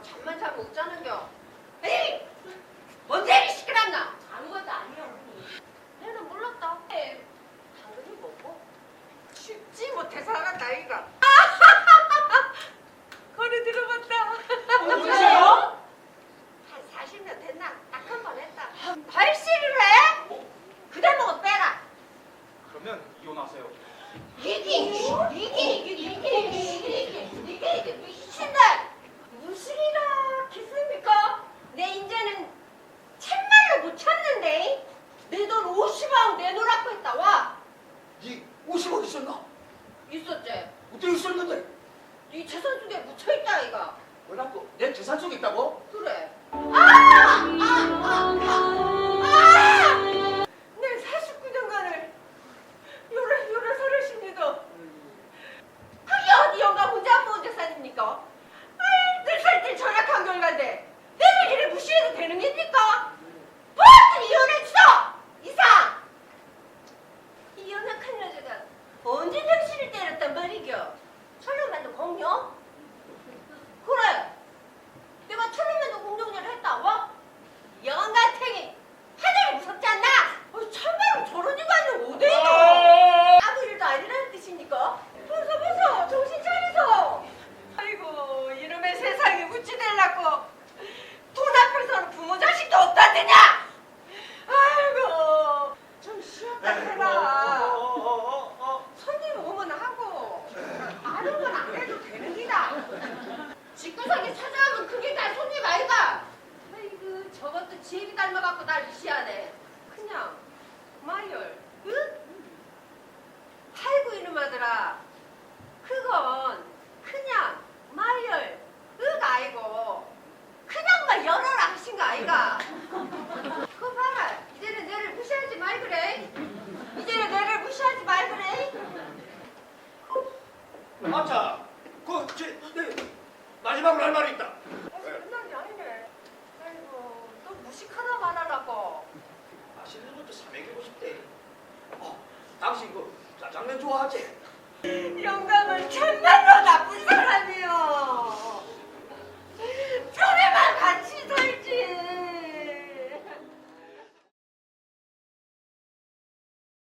뭐 잠만 자면 웃자는겨. 에이! 뭔데 이 시끄럽나? 아무것도 아니야 언니. 내는 몰랐다. 에 당근이 뭐고? 쉽지 못해 살아간다 이가. 거리 들어봤다. 언제요? 한 40년 됐나? 딱 한 번 했다. 발실을 해? 그 대목은 빼라. 그러면 이혼하세요. 이게 이게 이게 이게 이게 이게 이게 이게 미친다. 무슨 일이라 겠습니까? 내 인제는 참말로 못 참는데 내 돈 50원 내놓으라고 했다 와 니 50원 있었나? 있었지 어떻게 있었는데? 네 재산 속에 묻혀있다 이가 뭐라고? 내 재산 속에 있다고? 말이겨? 철로만도 공룡? 그래 내가 철로만도 공룡을 했다 와? 영감탱이 하늘이 무섭지 않나? 어, 참말로 저런 인간이 어디에요? 아무 일도 아니라는 뜻입니까? 벗어 벗어 정신 차리소 아이고 이놈의 세상에 무찌될라고 돈 앞에서는 부모 자식도 없다더냐 아이고 좀 쉬었다 해라 손님 오면 하고 아는 건 안 해도 되는 기다 집구석에 찾아오면 그게 다 손님 아이가 아이고 저것도 지혜비 닮아갖고 날 무시하네 그냥 마열 응? 아이고 이놈아들아 그건 그냥 마열 응 아이고 그냥 막 열어라 하신 거 아이가 그거 봐라 이제는 내를 무시하지 말 그래 이제는 내를 무시하지 말 그래 아차, 그, 저, 내 마지막으로 할 말이 있다. 아직 끝난 게 아니네 아이고 또 무식하다 말하라고 맛있는 것도 사 먹이고 싶대. 어, 당신 그 짜장면 좋아하지? 영감